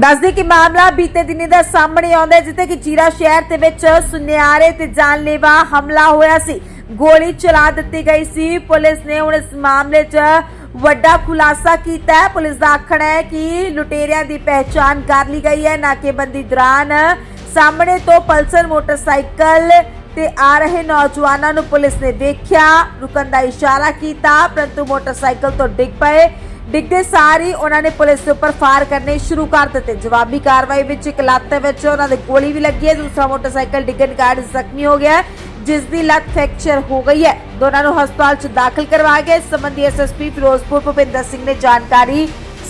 ਦੱਸਦੇ ਕਿ ਮਾਮਲਾ ਬੀਤੇ ਦਿਨੀ ਦਾ ਸਾਹਮਣੇ ਆਉਂਦਾ ਜਿੱਥੇ ਕਿ ਜੀਰਾ ਸ਼ਹਿਰ ਦੇ ਵਿੱਚ ਸੁਨਿਆਰੇ ਤੇ ਜਾਨਲੇਵਾ ਹਮਲਾ ਹੋਇਆ ਸੀ। ਗੋਲੀ ਚਲਾ ਦਿੱਤੀ ਗਈ ਸੀ। ਪੁਲਿਸ ਨੇ ਹੁਣ ਇਸ ਮਾਮਲੇ 'ਚ ਵੱਡਾ ਖੁਲਾਸਾ ਕੀਤਾ ਹੈ। ਪੁਲਿਸ ਦਾ ਆਖਣਾ ਹੈ ਕਿ ਲੁਟੇਰਿਆਂ ਦੀ ਪਹਿਚਾਣ ਕਰ ਲਈ ਗਈ ਹੈ। ਨਾਕੇਬੰਦੀ ਦੌਰਾਨ ਸਾਹਮਣੇ ਤੋਂ ਪਲਸਰ ਮੋਟਰਸਾਈਕਲ ਤੇ ਆ ਰਹੇ ਨੌਜਵਾਨਾਂ ਨੂੰ ਪੁਲਿਸ ਨੇ ਵੇਖਿਆ। ਰੁਕਣ ਦਾ ਇਸ਼ਾਰਾ ਕੀਤਾ, ਪਰੰਤੂ ਮੋਟਰਸਾਈਕਲ ਤੋਂ ਡਿੱਗ ਪਏ। ਡਿੱਗਦੇ ਸਾਰ ਹੀ ਉਹਨਾਂ ਨੇ ਪੁਲਿਸ ਦੇ ਉੱਪਰ ਫਾਇਰ ਕਰਨੇ ਸ਼ੁਰੂ ਕਰ ਦਿੱਤੇ। ਜਵਾਬੀ ਕਾਰਵਾਈ ਵਿੱਚ ਇੱਕ ਲੱਤ ਵਿੱਚ ਉਹਨਾਂ ਦੇ ਗੋਲੀ ਵੀ ਲੱਗੀ ਹੈ ਦੂਸਰਾ ਮੋਟਰਸਾਈਕਲ ਡਿੱਗਣ ਕਾਰਨ ਜ਼ਖਮੀ ਹੋ ਗਿਆ ਹੈ, ਜਿਸ ਦੀ ਲੱਤ ਫ੍ਰੈਕਚਰ ਹੋ ਗਈ ਹੈ। ਦੋਨਾਂ ਨੂੰ ਹਸਪਤਾਲ 'ਚ ਦਾਖਲ ਕਰਵਾਇਆ ਗਿਆ ਇਸ ਸੰਬੰਧੀ ਐਸਐਸਪੀ ਫਿਰੋਜ਼ਪੁਰ ਭੁਪਿੰਦਰ ਸਿੰਘ ਨੇ ਜਾਣਕਾਰੀ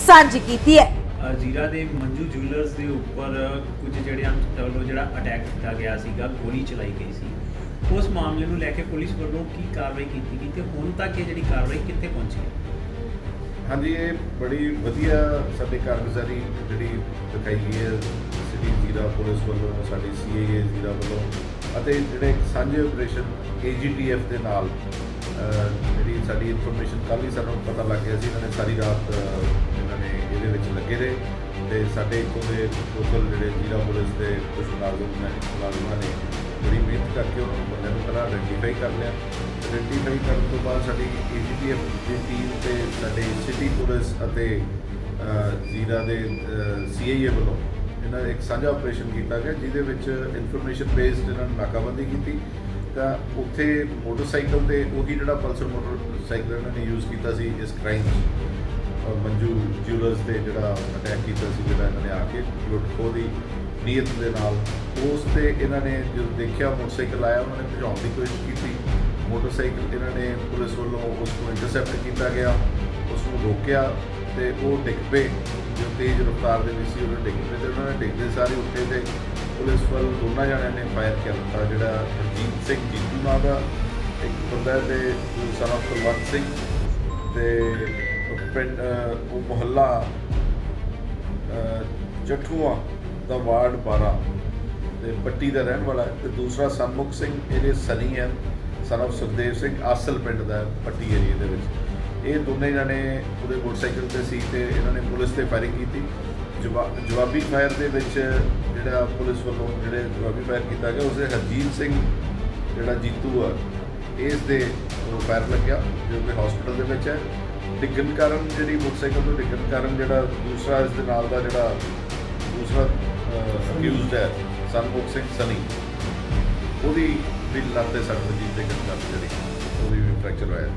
ਸਾਂਝੀ ਕੀਤੀ ਹੈ। ਅ, ਜ਼ੀਰਾ ਦੇ ਮੰਜੂ ਜੁਐਲਰਸ ਦੇ ਉੱਪਰ ਕੁਝ ਜਿਹੜਿਆਂ ਵੱਲੋਂ ਜਿਹੜਾ ਅਟੈਕ ਕੀਤਾ ਗਿਆ ਸੀਗਾ ਗੋਲੀ ਚਲਾਈ ਗਈ ਸੀ। ਉਸ ਮਾਮਲੇ ਨੂੰ ਲੈ ਕੇ ਪੁਲਿਸ ਵੱਲੋਂ ਕੀ ਕਾਰਵਾਈ ਕੀਤੀ ਗਈ ਤੇ ਹੁਣ ਤੱਕ ਇਹ ਜਿਹੜੀ ਕਾਰਵਾਈ ਕਿੱਥੇ ਪਹੁੰਚੀ ਹੈ? ਹਾਂਜੀ, ਇਹ ਬੜੀ ਵਧੀਆ ਸਾਡੀ ਕਾਰਗੁਜ਼ਾਰੀ ਜਿਹੜੀ ਦਿਖਾਈ ਗਈ ਹੈ। ਸਿਟੀ ਜ਼ੀਰਾ ਪੁਲਿਸ ਵੱਲੋਂ, ਸਾਡੀ ਸੀਏਏ ਜ਼ੀਰਾ ਵੱਲੋਂ ਅਤੇ ਜਿਹੜੇ ਸਾਂਝੇ ਆਪਰੇਸ਼ਨ ਏਜੀਟੀਐਫ ਦੇ ਨਾਲ ਜਿਹੜੀ ਸਾਡੀ ਇਨਫੋਰਮੇਸ਼ਨ ਕੱਲ੍ਹ ਹੀ ਸਾਨੂੰ ਪਤਾ ਲੱਗ ਗਿਆ ਸੀ। ਇਹਨਾਂ ਨੇ ਸਾਰੀ ਰਾਤ ਇਹਦੇ ਵਿੱਚ ਲੱਗੇ ਰਹੇ ਤੇ ਸਾਡੇ ਇੱਥੋਂ ਦੇ ਲੋਕਲ ਜਿਹੜੇ ਜ਼ਿਲ੍ਹਾ ਪੁਲਿਸ ਦੇ ਕੁਝ ਮੁਲਾਜ਼ਮ ਨੇ ਮੁਲਾਜ਼ਮਾਂ ਨੇ ਬੜੀ ਮਿਹਨਤ ਕਰਕੇ ਉਹਨਾਂ ਨੂੰ ਬੰਦਿਆਂ ਨੂੰ ਪਹਿਲਾਂ ਆਇਡੈਂਟੀਫਾਈ ਕਰ ਲਿਆ। ਆਇਡੈਂਟੀਫਾਈ ਕਰਨ ਤੋਂ ਬਾਅਦ ਸਾਡੀ ਏਜੀਟੀਐਫ ਦੀ ਟੀਮ ਤੇ ਸਾਡੇ ਸਿਟੀ ਪੁਲਿਸ ਅਤੇ ਅਹ, ਜ਼ੀਰਾ ਦੇ ਸੀਆਈਏ ਵੱਲੋਂ ਇਹਨਾਂ ਨੇ ਇੱਕ ਸਾਂਝਾ ਆਪਰੇਸ਼ਨ ਕੀਤਾ ਗਿਆ ਜਿਹਦੇ ਵਿੱਚ ਇਨਫੋਰਮੇਸ਼ਨ ਬੇਸਡ ਇਹਨਾਂ ਨੇ ਨਾਕਾਬੰਦੀ ਕੀਤੀ। ਤਾਂ ਉੱਥੇ ਮੋਟਰਸਾਈਕਲ ਤੇ ਉਹੀ ਜਿਹੜਾ ਪਲਸਰ ਮੋਟਰਸਾਈਕਲ ਇਹਨਾਂ ਨੇ ਯੂਜ਼ ਕੀਤਾ ਸੀ ਇਸ ਕ੍ਰਾਈਮ 'ਚ। ਮੰਜੂ ਜਿਊਲਰਸ ਤੇ ਜਿਹੜਾ ਅਟੈਕ ਕੀਤਾ ਸੀ, ਜਿਹੜਾ ਇਹਨਾਂ ਨੇ ਆ ਕੇ ਲੁੱਟ ਦੀ ਨੀਅਤ ਦੇ ਨਾਲ, ਉਸ ਤੇ ਇਹਨਾਂ ਨੇ ਜਦੋਂ ਦੇਖਿਆ, ਮੋਟਰਸਾਈਕਲ ਆਇਆ, ਉਹਨਾਂ ਨੇ ਭਜਾਉਣ ਦੀ ਕੋਸ਼ਿਸ਼ ਕੀਤੀ। ਮੋਟਰਸਾਈਕਲ ਇਹਨਾਂ ਨੇ ਪੁਲਿਸ ਵੱਲੋਂ ਉਸ ਨੂੰ ਇੰਟਰਸੈਪਟ ਕੀਤਾ ਗਿਆ, ਉਸ ਨੂੰ ਰੋਕਿਆ ਤੇ ਉਹ ਡਿੱਗ ਪਏ। ਜੋ ਤੇਜ਼ ਰਫ਼ਤਾਰ ਦੇ ਵਿੱਚ ਸੀ ਉਹਨੇ ਡਿੱਗ ਪਏ ਤੇ ਉਹਨਾਂ ਨੇ ਡਿੱਗਦੇ ਸਾਰੇ ਉੱਤੇ ਤੇ ਪੁਲਿਸ ਵੱਲ ਦੋਨਾਂ ਜਣਿਆਂ ਨੇ ਫਾਇਰ ਕਰ ਦਿੱਤਾ ਜਿਹੜਾ ਰਣਜੀਤ ਸਿੰਘ ਜੀਤੂ ਨਾਂ ਦਾ ਇੱਕ ਬੰਦਾ ਹੈ ਤੇ ਸਨ ਆਫ ਕੁਲਵੰਤ ਸਿੰਘ ਤੇ ਪਿੰਡ ਉਹ ਮੁਹੱਲਾ ਅਹ, ਦਾ ਵਾਰਡ 12 ਤੇ ਪੱਟੀ ਦਾ ਰਹਿਣ ਵਾਲਾ ਹੈ ਤੇ ਦੂਸਰਾ ਸਨਮੁਖ ਸਿੰਘ ਇਹਦੇ ਸਨੀ ਹੈ ਸਨ ਸੁਖਦੇਵ ਸਿੰਘ ਆਸਲ ਪਿੰਡ ਦਾ ਪੱਟੀ ਏਰੀਆ ਦੇ ਵਿੱਚ। ਇਹ ਦੋਨੇ ਜਣੇ ਉਹਦੇ ਮੋਟਰਸਾਈਕਲ ਤੇ ਸੀ ਤੇ ਇਹਨਾਂ ਨੇ ਪੁਲਿਸ ਤੇ ਫਾਇਰਿੰਗ ਕੀਤੀ। ਜਵਾ- ਜਵਾਬੀ ਫਾਇਰ ਦੇ ਵਿੱਚ ਜਿਹੜਾ ਪੁਲਿਸ ਵੱਲੋਂ ਜਿਹੜੇ ਜਵਾਬੀ ਫਾਇਰ ਕੀਤਾ ਗਿਆ ਉਸਦੇ ਹਰਜੀਤ ਸਿੰਘ ਜਿਹੜਾ ਜੀਤੂ ਆ ਇਸ ਦੇ ਫਾਇਰ ਲੱਗਿਆ ਜੋ ਕਿ ਹਸਪੀਟਲ ਦੇ ਵਿੱਚ ਹੈ। ਡਿੱਗਣ ਕਾਰਨ ਜਿਹੜੀ ਮੋਟਰਸਾਈਕਲ ਤੋਂ ਡਿੱਗਣ ਕਾਰਨ ਜਿਹੜਾ ਦੂਸਰਾ ਇਸ ਦੇ ਨਾਲ ਦਾ ਜਿਹੜਾ ਦੂਸਰਾ ਅਕਿਊਜ਼ਡ ਹੈ ਸਨਮੁਖ ਸਿੰਘ ਸਨੀ, ਉਹਦੀ ਵੀ ਲੱਤ ਤੇ ਸੱਟ ਵੱਜੀ ਤੇ ਗੱਲ ਜਿਹੜੀ ਉਹਦੀ ਵੀ ਫ੍ਰੈਕਚਰ ਹੋਇਆ।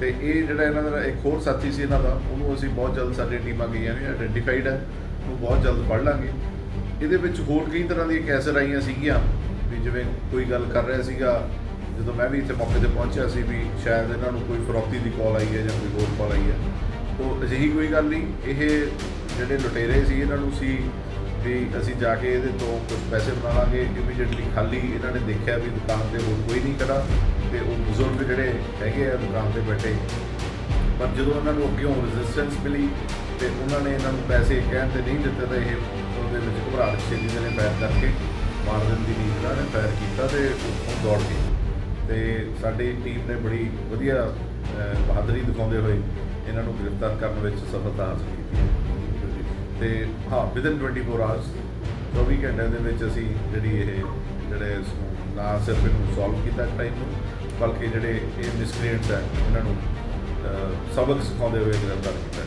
ਤੇ ਇਹ ਜਿਹੜਾ ਇਹਨਾਂ ਦਾ ਇੱਕ ਹੋਰ ਸਾਥੀ ਸੀ ਇਹਨਾਂ ਦਾ, ਉਹਨੂੰ ਅਸੀਂ ਬਹੁਤ ਜਲਦ ਸਾਡੀ ਟੀਮਾਂ ਗਈਆਂ ਨੇ ਆਇਡੈਂਟੀਫਾਈਡ ਹੈ ਉਹ ਬਹੁਤ ਜਲਦ ਫੜ ਲਾਂਗੇ। ਇਹਦੇ ਵਿੱਚ ਹੋਰ ਕਈ ਤਰ੍ਹਾਂ ਦੀਆਂ ਕੈਸਰ ਆਈਆਂ ਸੀਗੀਆਂ, ਵੀ ਜਿਵੇਂ ਕੋਈ ਗੱਲ ਕਰ ਰਿਹਾ ਸੀਗਾ ਜਦੋਂ ਮੈਂ ਵੀ ਇੱਥੇ ਮੌਕੇ ਤੇ ਪਹੁੰਚਿਆ ਸੀ ਵੀ ਸ਼ਾਇਦ ਇਹਨਾਂ ਨੂੰ ਕੋਈ ਫਰੋਤੀ ਦੀ ਕਾਲ ਆਈ ਹੈ ਜਾਂ ਕੋਈ ਹੋਰ ਕਾਲ ਆਈ ਹੈ ਤੋਂ ਅਜਿਹੀ ਕੋਈ ਗੱਲ ਨਹੀਂ, ਇਹ ਜਿਹੜੇ ਲੁਟੇਰੇ ਸੀ ਇਹਨਾਂ ਨੂੰ ਸੀ ਵੀ ਅਸੀਂ ਜਾ ਕੇ ਇਹਦੇ ਤੋਂ ਕੁਝ ਪੈਸੇ ਬਣਾ ਲਾਂਗੇ ਇਮੀਡੀਏਟਲੀ ਖਾਲੀ ਇਹਨਾਂ ਨੇ ਦੇਖਿਆ ਵੀ ਦੁਕਾਨ ਤੇ ਹੋਰ ਕੋਈ ਨਹੀਂ ਖੜਾ ਤੇ ਉਹ ਬਜ਼ੁਰਗ ਜਿਹੜੇ ਹੈਗੇ ਆ ਦੁਕਾਨ ਤੇ ਬੈਠੇ। ਪਰ ਜਦੋਂ ਉਹਨਾਂ ਨੂੰ ਅੱਗੇ ਰੈਜ਼ਿਸਟੈਂਸ ਮਿਲੀ ਤੇ ਉਹਨਾਂ ਨੇ ਇਹਨਾਂ ਨੂੰ ਪੈਸੇ ਕਹਿਣ ਤੇ ਨਹੀਂ ਦਿੱਤੇ ਤਾਂ ਇਹ ਉਹਦੇ ਵਿੱਚ ਘਬਰਾਹਟ ਛੇਤੀ ਦੇ ਨੇ ਫਾਇਰ ਕਰਕੇ ਮਾਰ ਦੇਣ ਦੀ ਨੀਂਦ ਨੇ ਫਾਇਰ ਕੀਤਾ ਤੇ ਉਹ ਦੌੜ ਗਈ। ਤੇ ਸਾਡੀ ਟੀਮ ਨੇ ਬੜੀ ਵਧੀਆ ਬਹਾਦਰੀ ਦਿਖਾਉਂਦੇ ਹੋਏ ਇਹਨਾਂ ਨੂੰ ਗ੍ਰਿਫਤਾਰ ਕਰਨ ਵਿੱਚ ਸਫਲਤਾ ਹਾਸਲ ਕੀਤੀ ਹੈ। ਤੇ ਹਾਂ ਵਿਦਨ 24 ਆਵਰਸ 24 ਘੰਟਿਆਂ ਦੇ ਵਿੱਚ ਅਸੀਂ ਜਿਹੜੀ ਇਹ, ਜਿਹੜੇ ਇਸ ਨੂੰ ਨਾ ਸਿਰਫ ਇਹਨੂੰ ਸੋਲਵ ਕੀਤਾ ਟਾਈਮ ਨੂੰ, ਬਲਕਿ ਜਿਹੜੇ ਇਹ ਮਿਸਕ੍ਰੀਏਟਸ ਹੈ, ਇਹਨਾਂ ਨੂੰ ਸਬਕ ਸਿਖਾਉਂਦੇ ਹੋਏ ਗ੍ਰਿਫਤਾਰ ਕੀਤਾ